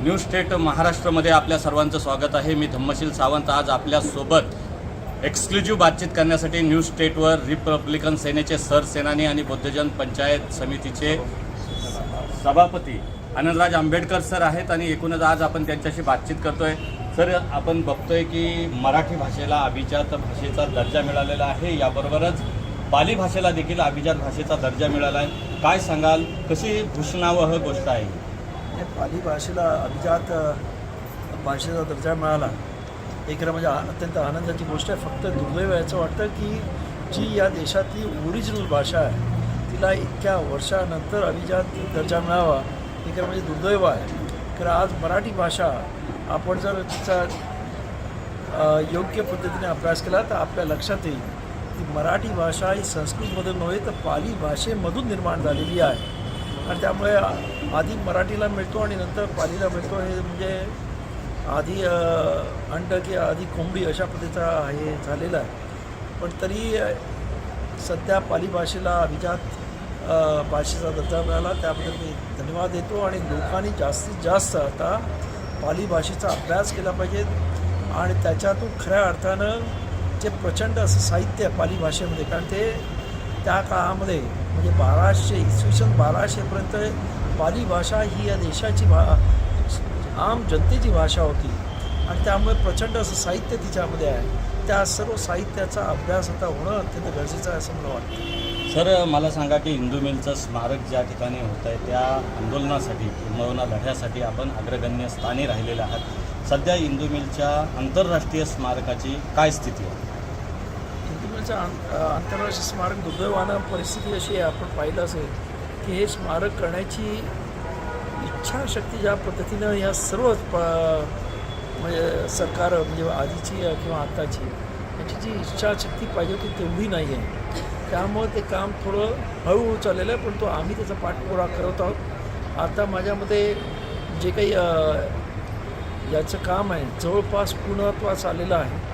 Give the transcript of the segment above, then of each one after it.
News state महाराष्ट्रामध्ये आपल्या सर्वांचं स्वागत आहे. मी धम्मशील सावंत आज आपल्यासोबत एक्सक्लुझिव्ह बातचीत करण्यासाठी न्यूज स्टेटवर रिपब्लिकन सेनेचे सरसेनानी आणि बौद्धजन पंचायत समितीचे सभापती आनंदराज आंबेडकर सर आहेत आणि एकूणच आज आपण त्यांच्याशी बातचीत करतोय. सर आपण बघतोय की मराठी भाषेला अभिजात भाषेचा दर्जा मिळालेला आहे. याबरोबरच पाली भाषेला देखील अभिजात भाषेचा दर्जा मिळाला आहे काय सांगाल? कशी घोषणावह गोष्ट आहे? या पाली भाषेला अभिजात भाषेचा दर्जा मिळाला. हे खरं म्हणजे अत्यंत आनंदाची गोष्ट आहे. फक्त दुर्दैव याचं वाटतं की जी या देशातली ओरिजिनल भाषा आहे तिला इतक्या वर्षानंतर अभिजात दर्जा मिळावा हे खरं म्हणजे दुर्दैव आहे. कारण आज मराठी भाषा आपण जर तिचा योग्य पद्धतीने अभ्यास केला तर आपल्या लक्षात येईल की मराठी भाषा ही संस्कृतमधून नव्हे तर पाली भाषेमधून निर्माण झालेली आहे. आणि त्यामुळे आधी मराठीला मिळतो आणि नंतर पालीला मिळतो. हे म्हणजे आधी अंड की आधी कोंबडी अशा पद्धतीचा हे झालेलं आहे. पण तरी सध्या पाली भाषेला अभिजात भाषेचा दर्जा मिळाला. त्याबद्दल मी धन्यवाद देतो आणि लोकांनी जास्तीत जास्त आता पाली भाषेचा अभ्यास केला पाहिजे आणि त्याच्यातून खऱ्या अर्थानं जे प्रचंड असं साहित्य आहे पाली भाषेमध्ये कारण ते त्या काळामध्ये म्हणजे बाराशे इसवी सन बाराशेपर्यंत पाली भाषा ही या देशाची भा आम जनतेची भाषा होती. आणि त्यामुळे प्रचंड असं साहित्य तिच्यामध्ये आहे. त्या सर्व साहित्याचा अभ्यास आता होणं अत्यंत गरजेचं आहे असं मला वाटतं. सर मला सांगा की इंदू मिलचं स्मारक ज्या ठिकाणी होत आहे त्या आंदोलनासाठी किंबहुना लढ्यासाठी आपण अग्रगण्य स्थानी राहिलेले आहात. सध्या इंदू मिलच्या आंतरराष्ट्रीय स्मारकाची काय स्थिती आहे? हिंदूचं आंतरराष्ट्रीय स्मारक दुर्दैवानं परिस्थिती अशी आहे आपण पाहिलं असेल की हे स्मारक करण्याची इच्छाशक्ती ज्या पद्धतीनं या सर्व प म्हणजे सरकार म्हणजे आधीची किंवा आत्ताची याची जी इच्छाशक्ती पाहिजे होती तेवढी नाही आहे. त्यामुळं ते काम थोडं हळूहळू चाललेलं आहे पण तो आम्ही त्याचा पाठपुरा करत आहोत. आता माझ्यामध्ये जे काही याचं काम आहे जवळपास पूर्णत्वास आलेलं आहे.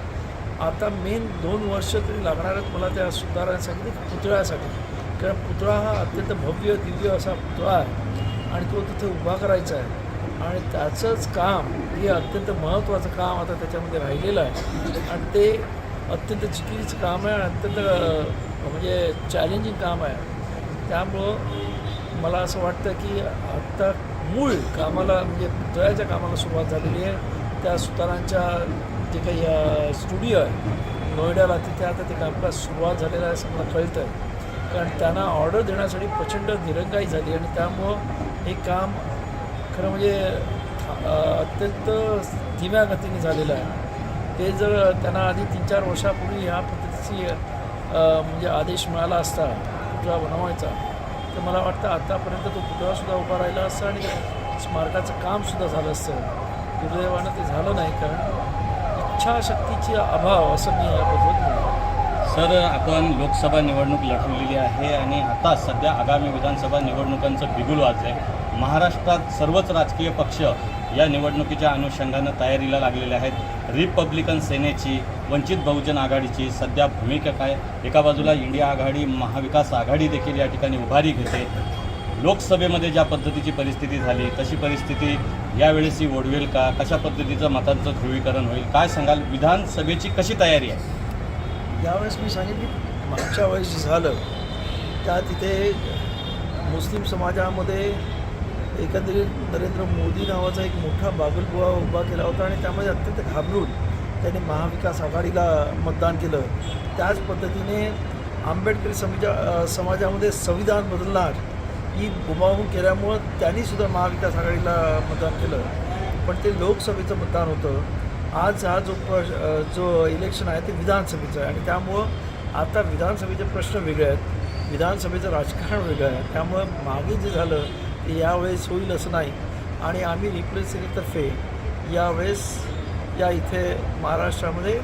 आता मेन दोन वर्ष तरी लागणार आहेत मला त्या सुधारण्यासाठी पुतळ्यासाठी. कारण पुतळा हा अत्यंत भव्य दिव्य असा पुतळा आहे. आणि तो तिथे उभा करायचा आहे. आणि त्याचंच काम हे अत्यंत महत्त्वाचं काम आता त्याच्यामध्ये राहिलेलं आहे. आणि ते अत्यंत चिकीचं काम आहे आणि अत्यंत म्हणजे चॅलेंजिंग काम आहे. त्यामुळं मला असं वाटतं की आत्ता मूळ कामाला म्हणजे पुतळ्याच्या कामाला सुरुवात झालेली आहे. त्या सुतारांच्या जे काही स्टुडिओ आहे नोएडाला तिथे आता ते कामकाज सुरुवात झालेलं आहे असं मला कळतं आहे कारण त्यांना ऑर्डर देण्यासाठी प्रचंड निरंगाई झाली आणि त्यामुळं हे काम खरं म्हणजे अत्यंत धीम्या गतीने झालेलं आहे. ते जर त्यांना आधी तीन चार वर्षापूर्वी ह्या पद्धतीची म्हणजे आदेश मिळाला असता पुतळा बनवायचा तर मला वाटतं आत्तापर्यंत तो पुतळासुद्धा उभा राहिला असता आणि स्मारकाचं कामसुद्धा झालं असतं. दुर्दैवानं ते झालं नाही कारण इच्छाशक्तीची अभाव असं मी याबद्दल म्हणतो. सर आपण लोकसभा निवडणूक लढवलेली आहे आणि आता सध्या आगामी विधानसभा निवडणुकांचं बिगुल वाजलं आहे महाराष्ट्रात सर्वच राजकीय पक्ष या निवडणुकीच्या अनुषंगानं तयारीला लागलेले आहेत. रिपब्लिकन सेनेची वंचित बहुजन आघाडीची सध्या भूमिका काय? एका बाजूला इंडिया आघाडी महाविकास आघाडी देखील या ठिकाणी उभारी घेते. लोकसभेमध्ये ज्या पद्धतीची परिस्थिती झाली तशी परिस्थिती यावेळेसही ओढवेल का? कशा पद्धतीचं मतांचं ध्रुवीकरण होईल? काय सांगाल? विधानसभेची कशी तयारी आहे? यावेळेस मी सांगेन की मागच्या वेळेस झालं त्या तिथे मुस्लिम समाजामध्ये एकंदरीत नरेंद्र मोदी नावाचा एक मोठा बागलबुवा उभा केला होता आणि त्यामध्ये अत्यंत घाबरून त्यांनी महाविकास आघाडीला मतदान केलं. त्याच पद्धतीने आंबेडकरी समाजा समाजामध्ये संविधान बदलणार ही गुमावून केल्यामुळं त्यांनीसुद्धा महाविकास आघाडीला मतदान केलं. पण ते लोकसभेचं मतदान होतं. आज हा जो प्र जो इलेक्शन आहे ते विधानसभेचं आहे. आणि त्यामुळं आता विधानसभेचे प्रश्न वेगळे आहेत. विधानसभेचं राजकारण वेगळं आहे. त्यामुळं मागे जे झालं ते यावेळेस होईल असं नाही. आणि आम्ही रिप्लेस सेनेतर्फे यावेळेस या इथे महाराष्ट्रामध्ये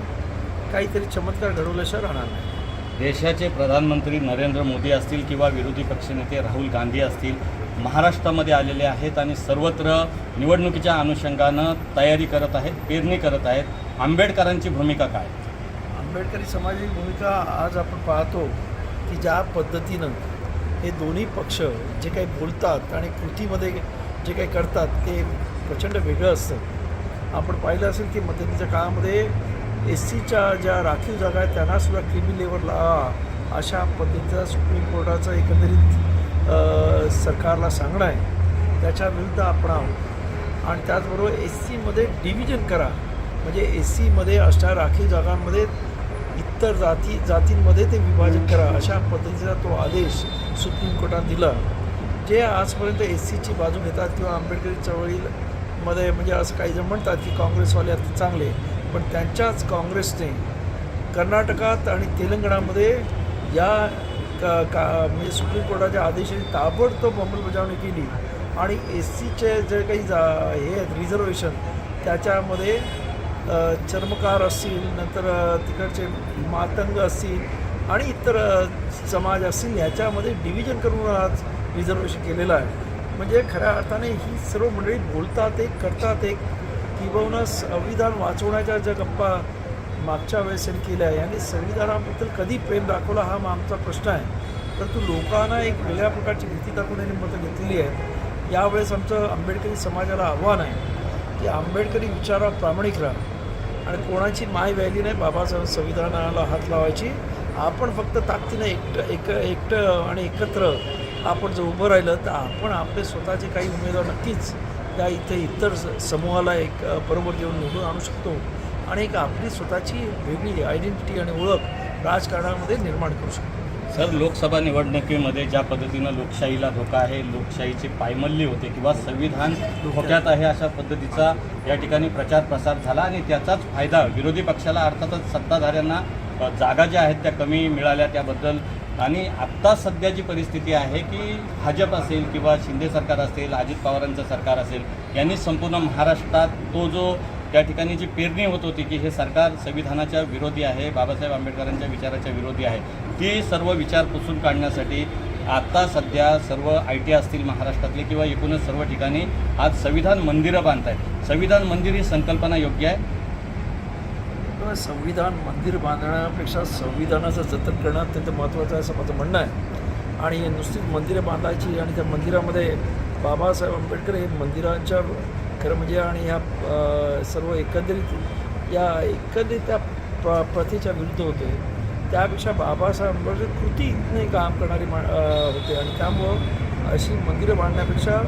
काहीतरी चमत्कार घडवल्याशिवाय राहणार नाही. देशाचे प्रधानमंत्री नरेंद्र मोदी असतील किंवा विरोधी पक्षनेते राहुल गांधी असतील महाराष्ट्रामध्ये आलेले आहेत आणि सर्वत्र निवडणुकीच्या अनुषंगानं तयारी करत आहेत पेरणी करत आहेत. आंबेडकरांची भूमिका काय? आंबेडकरी समाजाची भूमिका आज आपण पाहतो की ज्या पद्धतीनं हे दोन्ही पक्ष जे काही बोलतात आणि कृतीमध्ये जे काही करतात ते प्रचंड वेगळं असतं. आपण पाहिलं असेल की मध्यंतरीच्या काळामध्ये एस सीच्या ज्या राखीव जागा आहेत त्यांनासुद्धा क्रिमी लेवलला अशा पद्धतीचा सुप्रीम कोर्टाचं एकंदरीत सरकारला सांगणं आहे. त्याच्या विरुद्ध आपण आहोत. आणि त्याचबरोबर एस सीमध्ये डिव्हिजन करा. म्हणजे एस सीमध्ये अशा राखीव जागांमध्ये इतर जाती जातींमध्ये ते विभाजन करा अशा पद्धतीचा तो आदेश सुप्रीम कोर्टात दिला. जे आजपर्यंत एस सीची बाजू घेतात किंवा आंबेडकरी चळवळीमध्ये म्हणजे असं काही जण म्हणतात की काँग्रेसवाले आता चांगले. पण त्यांच्याच काँग्रेसने कर्नाटकात आणि तेलंगणामध्ये या का का म्हणजे सुप्रीम कोर्टाच्या आदेशाची ताबडतोब अंमलबजावणी केली. आणि एस सीचे जे काही जा हे आहेत रिझर्वेशन त्याच्यामध्ये चर्मकार असतील नंतर तिकडचे मातंग असतील आणि इतर समाज असतील ह्याच्यामध्ये डिव्हिजन करून आज रिझर्वेशन केलेलं आहे. म्हणजे खऱ्या अर्थाने ही सर्व मंडळी बोलतात एक करतात एक किंबहुना संविधान वाचवण्याच्या ज्या गप्पा मागच्या वेळेस यांनी केल्या आहे यांनी संविधानाबद्दल कधी प्रेम दाखवला हा आमचा प्रश्न आहे. परंतु लोकांना एक वेगळ्या प्रकारची भीती दाखवून यांनी मतं घेतलेली आहे यावेळेस आमचं आंबेडकरी समाजाला आव्हान आहे की आंबेडकरी विचारावर प्रामाणिक राहा. आणि कोणाची माय व्हॅली नाही बाबासाहेब संविधानाला हात लावायची. आपण फक्त ताकदीनं एकटं एक एकटं आणि एकत्र आपण जर उभं राहिलं तर आपण आपले स्वतःचे काही उमेदवार नक्कीच त्या इथे इतर स- समूहाला एक बरोबर घेऊन निवडून आणू शकतो. आणि एक आपली स्वतःची वेगळी आयडेंटिटी आणि ओळख राजकारणामध्ये निर्माण करू शकतो. सर लोकसभा निवडणुकीमध्ये ज्या पद्धतीनं लोकशाहीला धोका आहे लोकशाहीची पायमल्ली होते किंवा संविधान धोक्यात आहे अशा पद्धतीचा या ठिकाणी प्रचार प्रसार झाला आणि त्याचाच फायदा विरोधी पक्षाला अर्थातच सत्ताधाऱ्यांना जागा ज्या आहेत त्या कमी मिळाल्या त्याबद्दल आणि आत्ता सध्या जी परिस्थिती आहे की भाजप असेल किंवा शिंदे सरकार असेल अजित पवारांचं सरकार असेल यांनी संपूर्ण महाराष्ट्रात तो जो त्या ठिकाणी जी पेरणी होत होती की हे सरकार संविधानाच्या विरोधी आहे बाबासाहेब आंबेडकरांच्या विचाराच्या विरोधी आहे ती सर्व विचार पुसून काढण्यासाठी आत्ता सध्या सर्व आय टी असतील महाराष्ट्रातले किंवा एकूणच सर्व ठिकाणी आज संविधान मंदिरं बांधत आहेत संविधान मंदिर ही संकल्पना योग्य आहे. त्यामुळे संविधान मंदिर बांधण्यापेक्षा संविधानाचं जतन करणं अत्यंत महत्त्वाचं आहे असं माझं म्हणणं आहे. आणि नुसतीच मंदिरं बांधायची आणि त्या मंदिरामध्ये बाबासाहेब आंबेडकर हे मंदिरांच्या खरं म्हणजे आणि ह्या सर्व एकंदरीत या एकंदरीत त्या प्र प्रथेच्या विरुद्ध होते. त्यापेक्षा बाबासाहेब आंबेडकर कृतीने काम करणारी मा होते. आणि त्यामुळं अशी मंदिरं बांधण्यापेक्षा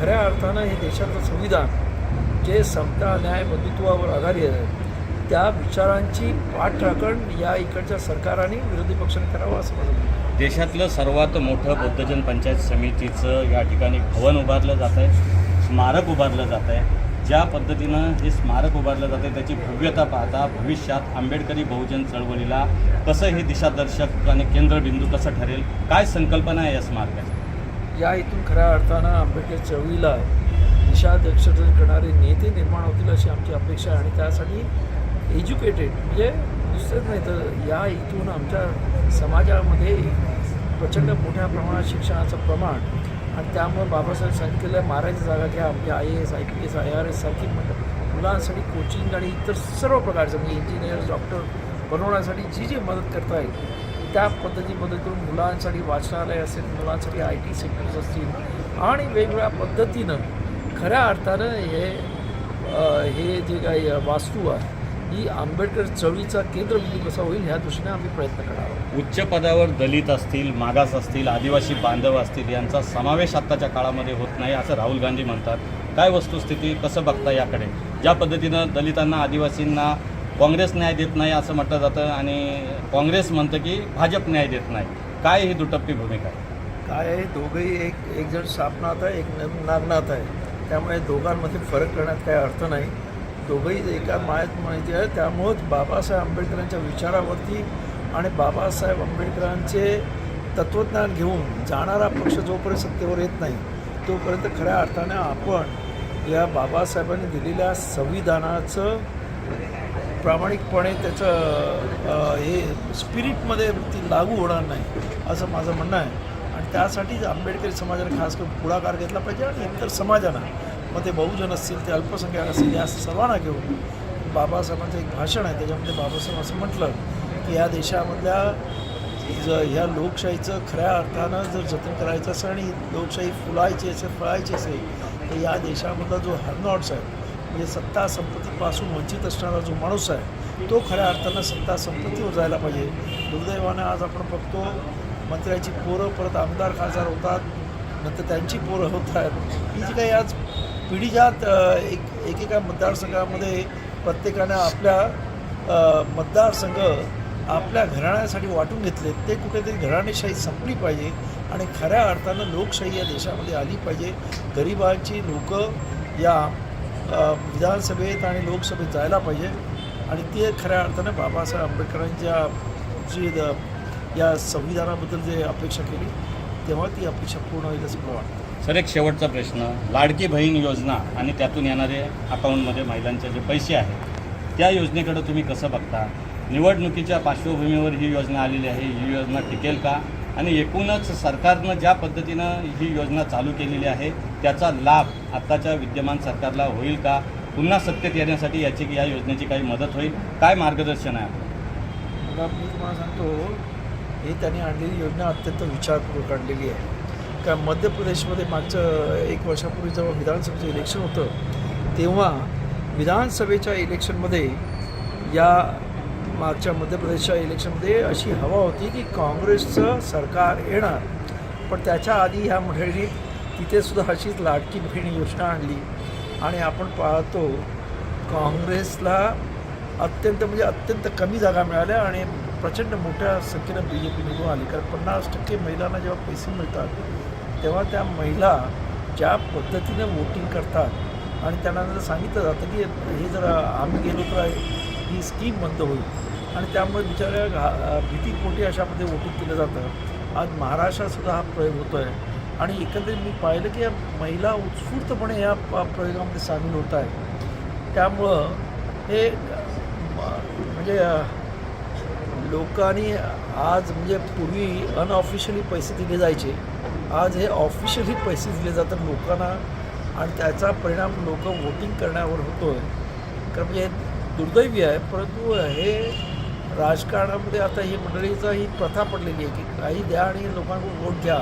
खऱ्या अर्थानं हे देशाचं संविधान जे समता न्याय बंधुत्वावर आधारित आहे. त्या विचारांची पाठराखण या इकडच्या सरकाराने विरोधी पक्षाने करावं असं माझं. देशातलं सर्वात मोठं बौद्धजन पंचायत समितीचं या ठिकाणी भवन उभारलं जात आहे स्मारक उभारलं जात आहे ज्या पद्धतीनं हे स्मारक उभारलं जातं आहे त्याची भव्यता पाहता भविष्यात आंबेडकरी बहुजन चळवळीला कसं हे दिशादर्शक आणि केंद्रबिंदू कसं ठरेल काय संकल्पना आहे या स्मारकाची या इथून खऱ्या अर्थानं आंबेडकर चळवळीला दिशादर्शन करणारे नेते निर्माण होतील अशी आमची अपेक्षा आहे आणि त्यासाठी एज्युकेटेड म्हणजे दुसरंच नाही तर या इथून आमच्या समाजामध्ये प्रचंड मोठ्या प्रमाणात शिक्षणाचं प्रमाण आणि त्यामुळे बाबासाहेब सांगितलेलं मारायची जागा घ्या. म्हणजे I A S I P S I R S सारखी म्हणजे मुलांसाठी कोचिंग आणि इतर सर्व प्रकारचं म्हणजे इंजिनियर डॉक्टर बनवण्यासाठी जी जी मदत करता येईल त्या पद्धतीमधून मुलांसाठी वाचनालय असेल मुलांसाठी आय टी सेक्टर्स असतील आणि वेगवेगळ्या पद्धतीनं खऱ्या अर्थानं हे हे जे काही वास्तू आहे ही आंबेडकर चळवळीचा केंद्रबिंदू कसा होईल ह्या दृष्टीने आम्ही प्रयत्न करणार आहोत. उच्च पदावर दलित असतील मागास असतील आदिवासी बांधव असतील यांचा समावेश आत्ताच्या काळामध्ये होत नाही असं राहुल गांधी म्हणतात. काय वस्तुस्थिती कसं बघता याकडे? ज्या पद्धतीनं दलितांना आदिवासींना काँग्रेस न्याय देत नाही असं म्हटलं जातं आणि काँग्रेस म्हणतं की भाजप न्याय देत नाही काय ही दुटप्पी भूमिका आहे? काय आहे? दोघंही एक एक जण सापनाथ आहे एक नागनाथ आहे. त्यामुळे दोघांमध्ये फरक करण्यात काही अर्थ नाही. दोघंही एका मायात माहिती आहे त्यामुळंच बाबासाहेब आंबेडकरांच्या विचारावरती आणि बाबासाहेब आंबेडकरांचे तत्त्वज्ञान घेऊन जाणारा पक्ष जोपर्यंत सत्तेवर येत नाही तोपर्यंत खऱ्या अर्थाने आपण या बाबासाहेबांनी दिलेल्या संविधानाचं प्रामाणिकपणे त्याचं हे स्पिरिटमध्ये ती लागू होणार नाही असं माझं म्हणणं आहे. आणि त्यासाठीच आंबेडकरी समाजाने खास करून पुढाकार घेतला पाहिजे आणि इतर समाजानं मग ते बहुजन असतील ते अल्पसंख्याक असतील या सर्वांना घेऊन बाबासाहेबांचं एक भाषण आहे. त्याच्यामध्ये बाबासाहेब असं म्हटलं की या देशामधल्या ज ह्या लोकशाहीचं खऱ्या अर्थानं जर जतन करायचं असेल आणि लोकशाही फुलायची असेल फळायची असेल तर या देशामधला जो हरनॉट्स आहे म्हणजे सत्ता संपत्तीपासून वंचित असणारा जो माणूस आहे तो खऱ्या अर्थानं सत्ता संपत्तीवर जायला पाहिजे. दुर्दैवानं आज आपण बघतो मंत्र्याची पोरं परत आमदार खासदार होतात नंतर त्यांची पोरं होत आहेत ही जी काही आज पिढीजात एक एकेका मतदारसंघामध्ये प्रत्येकानं आपल्या मतदारसंघ आपल्या घराण्यासाठी वाटून घेतले. ते कुठेतरी घराणेशाही संपली पाहिजे आणि खऱ्या अर्थानं लोकशाही या देशामध्ये आली पाहिजे. गरिबांची लोक या विधानसभेत आणि लोकसभेत जायला पाहिजे. आणि ते खऱ्या अर्थानं बाबासाहेब आंबेडकरांच्या जी द- या संविधानाबद्दल जे अपेक्षा केली तेव्हा ती अपेक्षा पूर्ण होईल असं मला वाटतं. सर एक शेवटचा प्रश्न. लाडकी बहीण योजना आणि त्यातून येणारे अकाउंटमध्ये महिलांचे जे पैसे आहेत त्या योजनेकडे तुम्ही कसं बघता? निवडणुकीच्या पार्श्वभूमीवर ही योजना आलेली आहे ही योजना टिकेल का? आणि एकूणच सरकारनं ज्या पद्धतीनं ही योजना चालू केलेली आहे त्याचा लाभ आत्ताच्या विद्यमान सरकारला होईल का? पुन्हा सत्तेत येण्यासाठी याची या योजनेची काही मदत होईल? काय मार्गदर्शन आहे आपलं? मी तुम्हाला सांगतो हे त्यांनी आणलेली योजना अत्यंत विचारपूर्वक आणलेली आहे. का मध्य प्रदेशमध्ये मागचं एक वर्षापूर्वी जेव्हा विधानसभेचं इलेक्शन होतं तेव्हा विधानसभेच्या इलेक्शनमध्ये या मागच्या मध्य प्रदेशच्या इलेक्शनमध्ये अशी हवा होती की काँग्रेसचं सरकार येणार. पण त्याच्या आधी ह्या मंडळींनी तिथेसुद्धा अशीच लाडकी बहीण योजना आणली. आणि आपण पाहतो काँग्रेसला अत्यंत म्हणजे अत्यंत कमी जागा मिळाल्या आणि प्रचंड मोठ्या संख्येनं बी जे पी निवडून आली. कारण पन्नास टक्के महिलांना जेव्हा पैसे मिळतात तेव्हा त्या महिला ज्या पद्धतीनं वोटिंग करतात आणि त्यांना जर सांगितलं जातं की हे जर आम्ही गेलो तर ही स्कीम बंद होईल. आणि त्यामुळे बिचाऱ्या घा भीतीपोटी अशामध्ये वोटिंग केलं जातं. आज महाराष्ट्रातसुद्धा हा प्रयोग होतो आहे आणि एकंदरीत मी पाहिलं की या महिला उत्स्फूर्तपणे या प्रयोगामध्ये सामील होत आहे त्यामुळं हे म्हणजे लोकांनी आज म्हणजे पूर्वी अनऑफिशियली पैसे दिले जायचे. आज हे ऑफिशियली पैसे दिले जातात लोकांना आणि त्याचा परिणाम लोक वोटिंग करण्यावर होतो आहे कारण म्हणजे दुर्दैवी आहे परंतु हे राजकारणामध्ये आता ही मंडळीचा ही प्रथा पडलेली आहे की काही द्या आणि लोकांकडून वोट घ्या.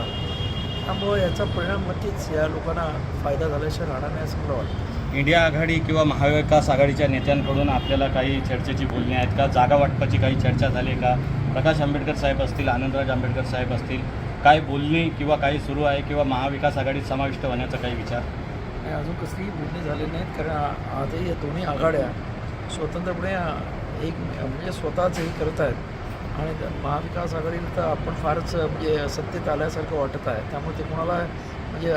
त्यामुळं याचा परिणाम नक्कीच या लोकांना फायदा झाल्याशिवाय राहणार नाही असं मला वाटतं. इंडिया आघाडी किंवा महाविकास आघाडीच्या नेत्यांकडून आपल्याला काही चर्चेची बोलणी आहेत का? जागा वाटपाची काही चर्चा झाली आहे का? प्रकाश आंबेडकर साहेब असतील आनंदराज आंबेडकर साहेब असतील काय बोलणी किंवा काही सुरू आहे किंवा महाविकास आघाडीत समाविष्ट होण्याचा काही विचार? आणि अजून कसलीही बोलणी झाली नाहीत कारण आजही या दोन्ही आघाड्या स्वतंत्रपणे एक म्हणजे स्वतःच हे करत आहेत. आणि महाविकास आघाडीला तर आपण फारच म्हणजे सत्तेत आल्यासारखं वाटत आहे. त्यामुळे ते कोणाला म्हणजे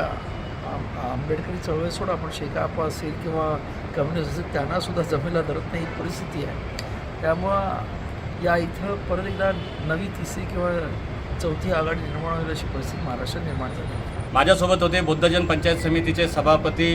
आंबेडकरी चळवळ सोडा आपण शेकाप असेल किंवा कम्युनिस्ट असेल त्यांनासुद्धा जमेला धरत नाही ही परिस्थिती आहे. त्यामुळं या इथं परत एकदा नवी तिसरी किंवा चौथी आघाडी निर्माण होईल अशी परिस्थिती महाराष्ट्रात निर्माण झाली. माझ्यासोबत होते बुद्धजन पंचायत समितीचे सभापती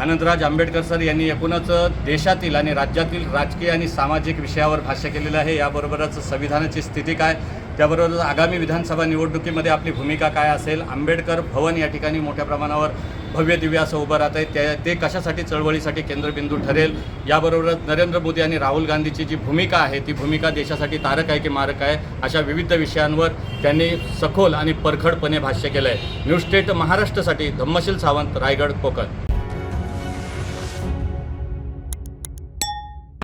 आनंदराज आंबेडकर सर. यांनी एकूणच देशातील आणि राज्यातील राजकीय आणि सामाजिक विषयावर भाष्य केलेलं आहे. याबरोबरच संविधानाची स्थिती काय? त्याबरोबरच आगामी विधानसभा निवडणुकीमध्ये आपली भूमिका काय असेल आंबेडकर भवन या ठिकाणी मोठ्या प्रमाणावर भव्य दिव्य असं उभं राहत आहे त्या ते कशासाठी चळवळीसाठी केंद्रबिंदू ठरेल? याबरोबरच नरेंद्र मोदी आणि राहुल गांधीची जी भूमिका आहे ती भूमिका देशासाठी तारक आहे की मारक आहे? अशा विविध विषयांवर त्यांनी सखोल आणि परखडपणे भाष्य केलं आहे न्यू स्टेट महाराष्ट्रासाठी धम्मशील सावंत रायगड कोकण.